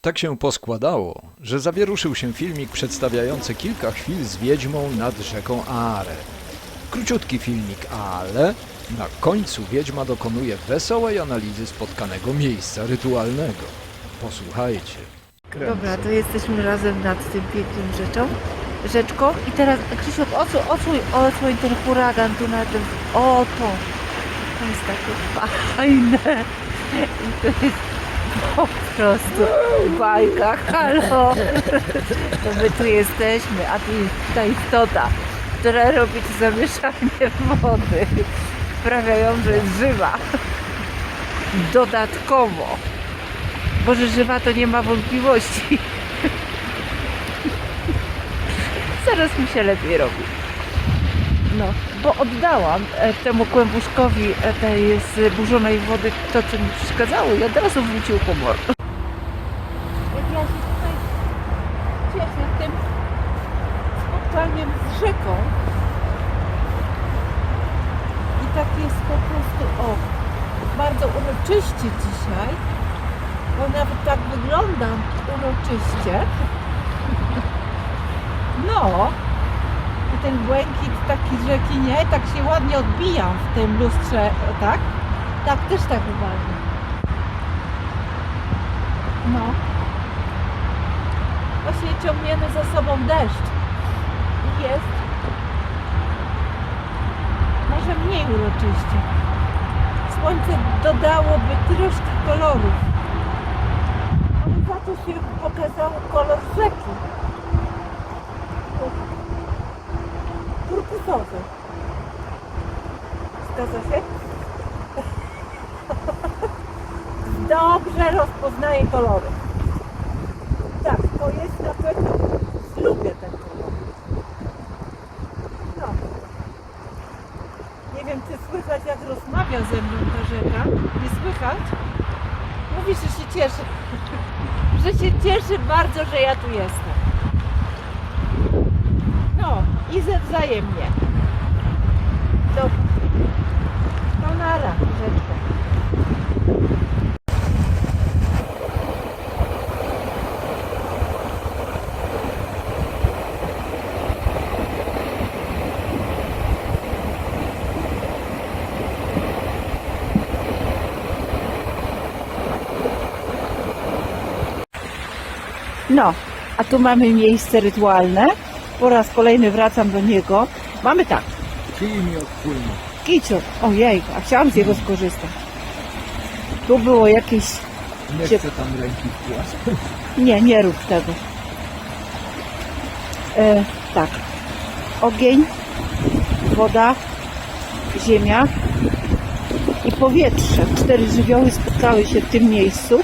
Tak się poskładało, że zawieruszył się filmik przedstawiający kilka chwil z wiedźmą nad rzeką Aare. Króciutki filmik, ale na końcu wiedźma dokonuje wesołej analizy spotkanego miejsca rytualnego. Posłuchajcie. Dobra, to jesteśmy razem nad tym pięknym rzeczą, rzeczką i teraz Krzysiu, odsłoń, odsłoń, odsłoń ten huragan tu na tym, o to, to jest takie fajne i to jest po prostu bajka, halo, to my tu jesteśmy, a tu jest ta istota, która robi to zamieszanie wody, sprawiają, że jest żywa. Dodatkowo bo że żywa to nie ma wątpliwości. Zaraz mi się lepiej robi. No, bo oddałam e, temu kłębuszkowi e, tej zburzonej wody to, co mi przeszkadzało i od razu wrócił humor. Jak ja się tutaj cieszę tym spotkaniem z rzeką i tak jest po prostu, o, bardzo uroczyście dzisiaj bo nawet tak wyglądam uroczyście. No. Ten błękit taki rzeki, nie? Tak się ładnie odbijam w tym lustrze, tak? Tak, też tak uważam. No. Właśnie ciągniemy za sobą deszcz. Jest może mniej uroczyście. Słońce dodałoby troszkę kolorów ale za to się pokazał kolor rzeki. Dobrze rozpoznaje kolory. Tak, to jest na pewno. Lubię ten kolor. No. Nie wiem, czy słychać jak rozmawia ze mną ta rzeka. Nie słychać? Mówi, że się cieszy że się cieszy bardzo, że ja tu jestem. No i ze wzajemnie. To, to nara, rzeczko. No, a tu mamy miejsce rytualne. Po raz kolejny wracam do niego. Mamy tak, Kij mi odpłynie. kicior, ojej, a chciałam z jego skorzystać. Tu było jakieś, Nie chcę tam ręki wkładać. nie, nie rób tego. E, tak, ogień, woda, ziemia i powietrze. Cztery żywioły spotkały się w tym miejscu,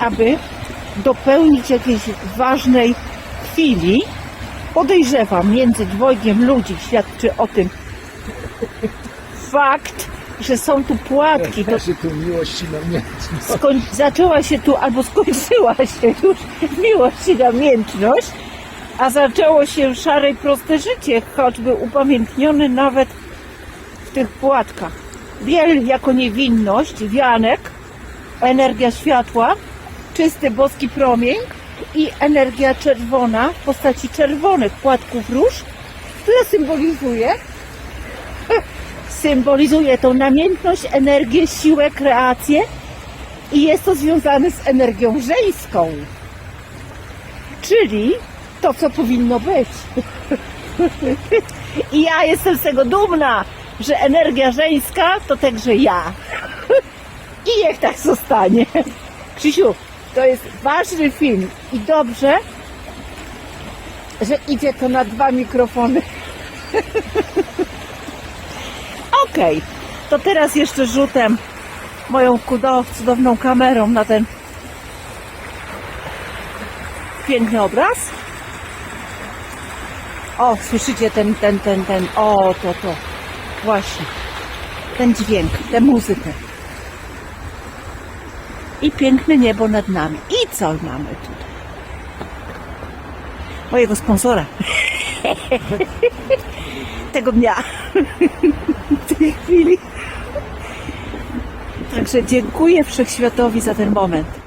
aby dopełnić jakiejś ważnej chwili. Podejrzewam, między dwojgiem ludzi świadczy o tym fakt, że są tu płatki. To Że tu miłość i namiętność. skoń... zaczęła się tu, albo skończyła się już miłość i namiętność, a zaczęło się szare i proste życie, choćby upamiętnione nawet w tych płatkach. Biel jako niewinność, wianek, energia światła, czysty boski promień i energia czerwona w postaci czerwonych płatków róż, która symbolizuje symbolizuje tą namiętność, energię, siłę, kreację i jest to związane z energią żeńską. Czyli to, co powinno być. I ja jestem z tego dumna, że energia żeńska to także ja. I niech tak zostanie. Krzysiu, to jest ważny film i dobrze, że idzie to na dwa mikrofony. Okej, to teraz jeszcze rzutem moją cudowną kamerą na ten piękny obraz. O, słyszycie ten, ten, ten, ten, o, to, to, właśnie, ten dźwięk, tę muzykę. I piękne niebo nad nami. I co mamy tutaj? Mojego sponsora. Tego dnia. W tej chwili. Także dziękuję Wszechświatowi za ten moment.